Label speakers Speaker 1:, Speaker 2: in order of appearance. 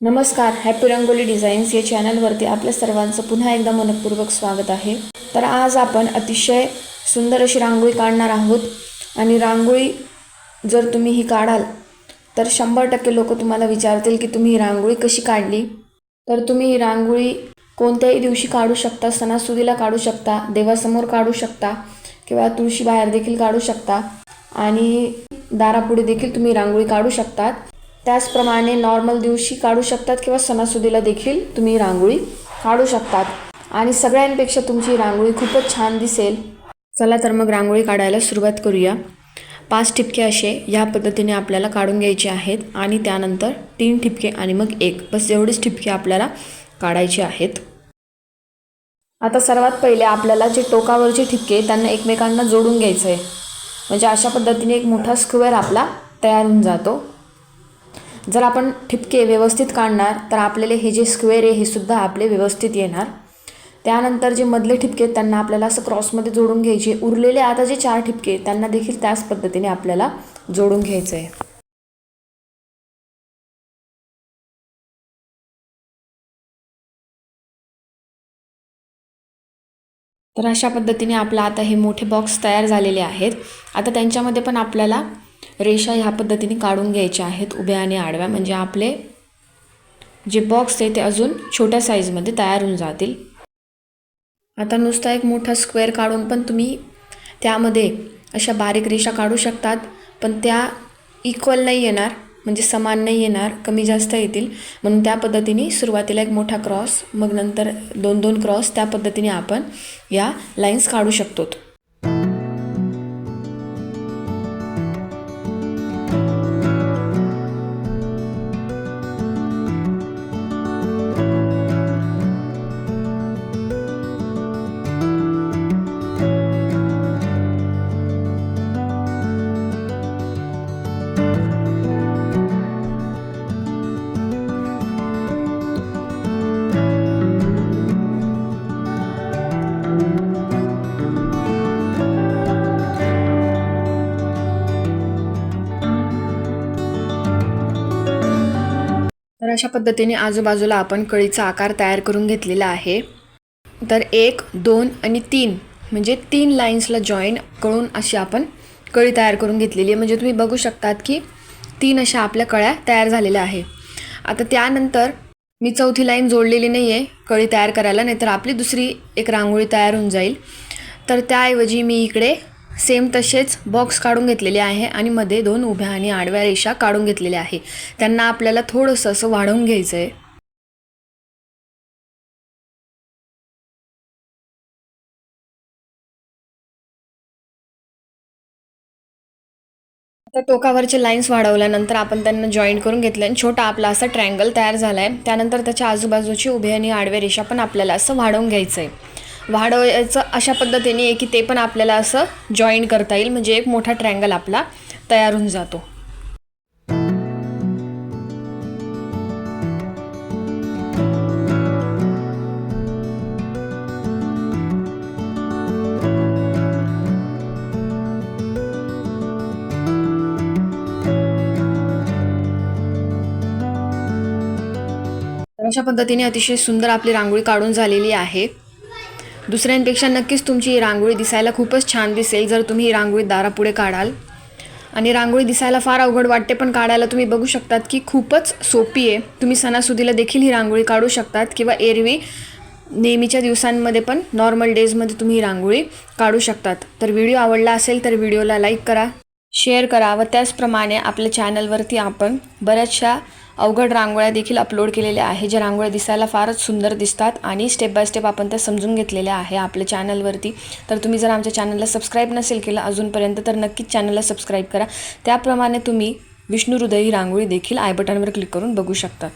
Speaker 1: नमस्कार happy rangoli designs या चॅनलवरती आपल्या सर्वांचं पुन्हा एकदा मनपूर्वक स्वागत आहे. तर आज आपण अतिशय सुंदर अशी रांगोळी काढणार आहोत आणि रांगोळी जर तुम्ही ही काढाल तर शंभर टक्के लोक तुम्हाला विचारतील की तुम्ही ही रांगोळी कशी काढली? तर तुम्ही ही रांगोळी कोणत्याही दिवशी काढू शकता सणासुदीला काढू शकता देवासमोर काढू शकता किंवा तुळशी बाहेर देखील काढू शकता आणि दारापुढे देखील तुम्ही रांगोळी काढू शकतात. त्याचप्रमाणे नॉर्मल दिवशी काढू शकतात किंवा सणासुदीला देखील तुम्ही रांगोळी काढू शकतात. आणि सगळ्यांपेक्षा तुमची रांगोळी खूपच छान दिसेल. चला तर मग रांगोळी काढायला सुरुवात करूया. पाच ठिपके असे ह्या पद्धतीने आपल्याला काढून घ्यायचे आहेत आणि त्यानंतर तीन ठिपके आणि मग एक. बस एवढेच ठिपके आपल्याला काढायचे आहेत. आता सर्वात पहिले आपल्याला जे टोकावरचे ठिपके त्यांना एकमेकांना जोडून घ्यायचं आहे म्हणजे अशा पद्धतीने एक मोठा स्क्वेअर आपला तयार होऊन जातो. जर आपण ठिपके व्यवस्थित काढणार तर आपल्याला हे जे स्क्वेअर आहे हे सुद्धा आपले व्यवस्थित येणार. त्यानंतर जे मधले ठिपके आहेत त्यांना आपल्याला असं क्रॉसमध्ये जोडून घ्यायचे. उरलेले आता जे चार ठिपके आहेत त्यांना देखील त्याच पद्धतीने आपल्याला जोडून घ्यायचं आहे तर अशा पद्धतीने आपला आता हे मोठे बॉक्स तयार झालेले आहेत. आता त्यांच्यामध्ये पण आपल्याला रेषा ह्या पद्धतीने काढून घ्यायच्या आहेत उभ्या आणि आडव्या. म्हणजे आपले जे बॉक्स आहे ते अजून छोट्या साईजमध्ये तयार होऊन जातील. आता नुसता एक मोठा स्क्वेअर काढून पण तुम्ही त्यामध्ये अशा बारीक रेषा काढू शकतात पण त्या इक्वल नाही येणार म्हणजे समान नाही येणार कमी जास्त येतील. म्हणून त्या पद्धतीने सुरुवातीला एक मोठा क्रॉस मग नंतर दोन दोन क्रॉस त्या पद्धतीने आपण या लाईन्स काढू शकतो. अशा पद्धतीने आजूबाजूला आपण कळीचा आकार तयार करून घेतलेला आहे. तर एक दोन आणि तीन म्हणजे तीन लाईन्सला जॉईन करून अशी आपण कळी तयार करून घेतलेली आहे. म्हणजे तुम्ही बघू शकतात की तीन अशा आपल्या कळ्या तयार झालेल्या आहे. आता त्यानंतर मी चौथी लाईन जोडलेली नाही आहे कळी तयार करायला नाहीतर आपली दुसरी एक रांगोळी तयार होऊन जाईल. तर त्याऐवजी मी इकडे सेम तसेच बॉक्स काढून घेतलेले आहे आणि मध्ये दोन उभ्या आणि आडव्या रेषा काढून घेतलेल्या आहे. त्यांना आपल्याला थोडंसं असं वाढवून घ्यायचं आहे आता टोकावरचे लाईन्स वाढवल्यानंतर आपण त्यांना जॉईन करून घेतलं आणि छोटा आपला असा ट्रँगल तयार झाला आहे त्यानंतर त्याच्या आजूबाजूची उभे आणि आडव्या रेषा पण आपल्याला असं वाढवून घ्यायचं आहे वाढवायचं अशा पद्धतीने आहे की ते पण आपल्याला असं जॉईन करता येईल. म्हणजे एक मोठा ट्रँगल आपला तयार होऊन जातो. अशा पद्धतीने अतिशय सुंदर आपली रांगोळी काढून झालेली आहे. दुसऱ्यांपेक्षा नक्कीच तुमची ही रांगोळी दिसायला खूपच छान दिसेल जर तुम्ही ही रांगोळी दारापुढे काढाल. आणि रांगोळी दिसायला फार अवघड वाटते पण काढायला तुम्ही बघू शकतात की खूपच सोपी आहे. तुम्ही सणासुदीला देखील ही रांगोळी काढू शकतात किंवा एरवी नेहमीच्या दिवसांमध्ये पण नॉर्मल डेजमध्ये तुम्ही ही रांगोळी काढू शकतात. तर व्हिडिओ आवडला असेल तर व्हिडिओला लाईक करा. शेअर करा व त्याचप्रमाणे आपल्या चॅनलवरती आपण बऱ्याचशा अवघड रांगोळ्या देखील अपलोड केलेल्या आहे ज्या रांगोळ्या दिसायला फारच सुंदर दिसतात आणि स्टेप बाय स्टेप आपण त्या समजून घेतलेल्या आहे आपल्या चॅनलवरती तर तुम्ही जर आमच्या चॅनलला सबस्क्राईब नसेल केलं अजूनपर्यंत तर नक्कीच चॅनलला सबस्क्राईब करा. त्याप्रमाणे तुम्ही विष्णू हृदय ही रांगोळी देखील आय बटनवर क्लिक करून बघू शकतात.